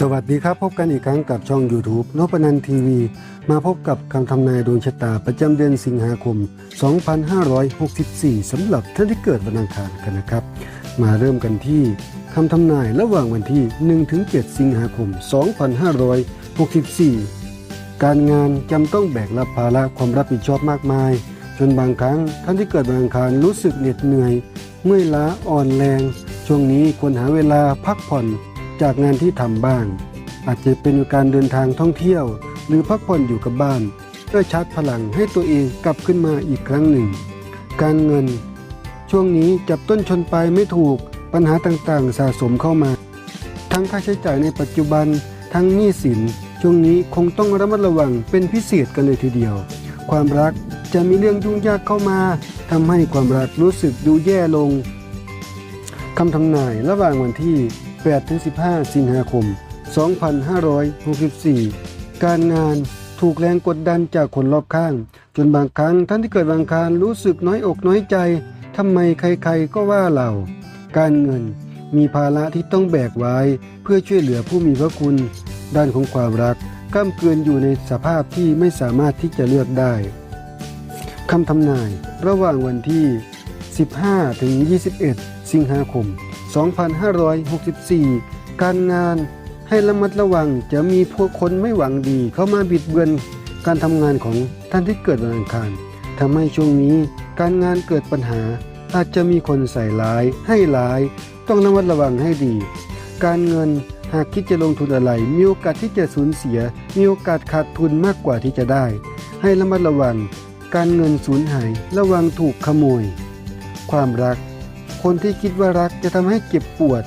สวัสดีครับ พบกันอีกครั้งกับช่อง YouTube นพนันทีวี มาพบกับคำทำนายดวงชะตาประจำเดือนสิงหาคม 2564สำหรับท่านที่เกิดวันอังคารกันนะครับ มาเริ่มกันที่คำทำนายระหว่างวันที่ 1-7 สิงหาคม 2564 การงานจำต้องแบกรับภาระความรับผิดชอบมากมาย จนบางครั้งท่านที่เกิดวันอังคารรู้สึกเหน็ดเหนื่อย เมื่อยล้าอ่อนแรง ช่วงนี้ควรหาเวลาพักผ่อน จากงานที่ทำบ้าง อาจจะเป็นการเดินทางท่องเที่ยว หรือพักผ่อนอยู่กับบ้านเพื่อชาร์จพลังให้ตัวเองกลับขึ้นมาอีกครั้งหนึ่ง การเงิน ช่วงนี้จับต้นชนปลายไม่ถูกปัญหาต่างๆสะสมเข้ามา ทั้งค่าใช้จ่ายในปัจจุบันทั้งหนี้สินช่วงนี้คงต้องระมัดระวังเป็นพิเศษกันเลยทีเดียว ความรักจะมีเรื่องยุ่งยากเข้ามาทำให้ความรักรู้สึกดูแย่ลงคำทำนายระหว่างวันที่ 8-15 สิงหาคม 2564 การงานถูกแรงกดดันจากคนรอบข้าง จนบางครั้งท่านที่เกิดวันอังคารรู้สึกน้อยอกน้อยใจทำไมใครๆก็ว่าเรา การเงินมีภาระที่ต้องแบกไว้เพื่อช่วยเหลือผู้มีพระคุณ ด้านของความรักก้ามเกินอยู่ในสภาพที่ไม่สามารถที่จะเลือกได้คำทำนายระหว่างวันที่ 15 ถึง 21 สิงหาคม 2564 การงานให้ระมัดระวังจะมีพวกคนไม่หวังดี เข้ามาบิดเบือนการทำงานของท่านที่เกิดวันอังคารทำให้ช่วงนี้การงานเกิดปัญหา อาจจะมีคนใส่ร้าย ให้ร้าย ต้องระมัดระวังให้ดี การเงินหากคิดจะลงทุนอะไร มีโอกาสที่จะสูญเสีย มีโอกาสขาดทุนมากกว่าที่จะได้ ให้ระมัดระวัง การเงินสูญหาย ระวังถูกขโมย ความรัก คนที่คิดว่ารักจะทำให้เจ็บปวด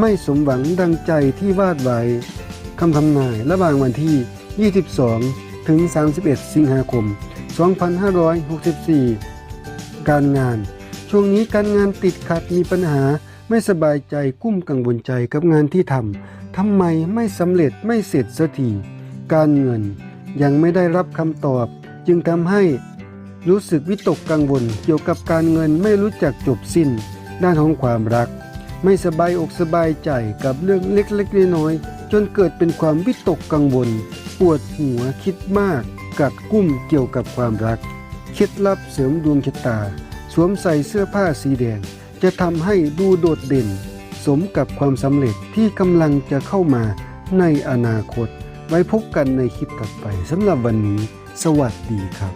ไม่สมหวังดังใจที่วาดไว้คำทำนายระหว่างวันที่ 22 ถึง 31 สิงหาคม 2564 การงาน ช่วงนี้การงานติดขัดมีปัญหาไม่สบายใจกุ้มกังวลใจกับงานที่ทำทำไมไม่สำเร็จไม่เสร็จสักทีการเงินยังไม่ได้รับคำตอบ จึงทำให้รู้สึกวิตกกังวลเกี่ยวกับการเงินไม่รู้จักจบสิ้น ด้านของความรัก ไม่สบายอกสบายใจกับเรื่องเล็กๆน้อยๆจนเกิดเป็นความวิตกกังวล ปวดหัวคิดมาก กัดกุ้มเกี่ยวกับความรัก เคล็ดลับเสริมดวงชะตา สวมใส่เสื้อผ้าสีแดง จะทำให้ดูโดดเด่น สมกับความสำเร็จที่กำลังจะเข้ามาในอนาคต ไว้พบกันในคลิปถัดไปสำหรับวันนี้ สวัสดีครับ